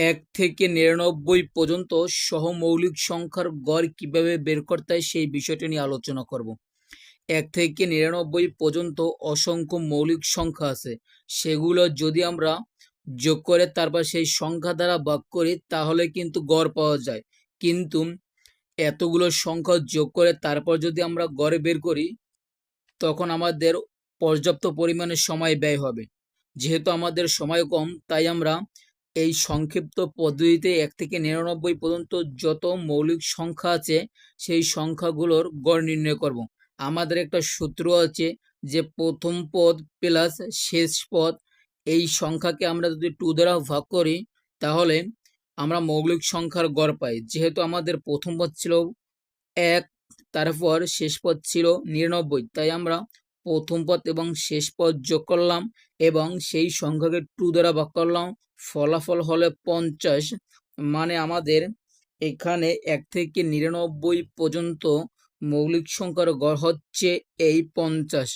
এক থেকে নিরানব্বই পর্যন্ত সহমৌলিক সংখ্যার গড় কীভাবে বের করতে হয় সেই বিষয়টি নিয়ে আলোচনা করব। এক থেকে নিরানব্বই পর্যন্ত অসংখ্য মৌলিক সংখ্যা আছে। সেগুলো যদি আমরা যোগ করে তারপর সেই সংখ্যা দ্বারা ভাগ করি, তাহলে কিন্তু গড় পাওয়া যায়। কিন্তু এতগুলো সংখ্যা যোগ করে তারপর যদি আমরা গড়ে বের করি, তখন আমাদের পর্যাপ্ত পরিমাণে সময় ব্যয় হবে। যেহেতু আমাদের সময় কম, তাই আমরা এই সংক্ষিপ্ত পদ্ধতিতে এক থেকে নিরানব্বই পর্যন্ত যত মৌলিক সংখ্যা আছে, সেই সংখ্যাগুলোর গড় নির্ণয় করব। আমাদের একটা সূত্র আছে যে প্রথম পদ প্লাস শেষ পদ, এই সংখ্যাকে আমরা যদি টু দ্বারা ভাগ করি, তাহলে আমরা মৌলিক সংখ্যার গড় পাই। যেহেতু আমাদের প্রথম পদ ছিল এক, তারপর শেষ পদ ছিল নিরানব্বই, তাই আমরা প্রথম পদ এবং শেষ পদ যোগ করলাম এবং সেই সংখ্যাকে টু দ্বারা ভাগ করলাম। ফলাফল হলে পঞ্চাশ। মানে আমাদের এখানে এক থেকে নিরানব্বই পর্যন্ত মৌলিক সংখ্যার গড় হচ্ছে এই পঞ্চাশ।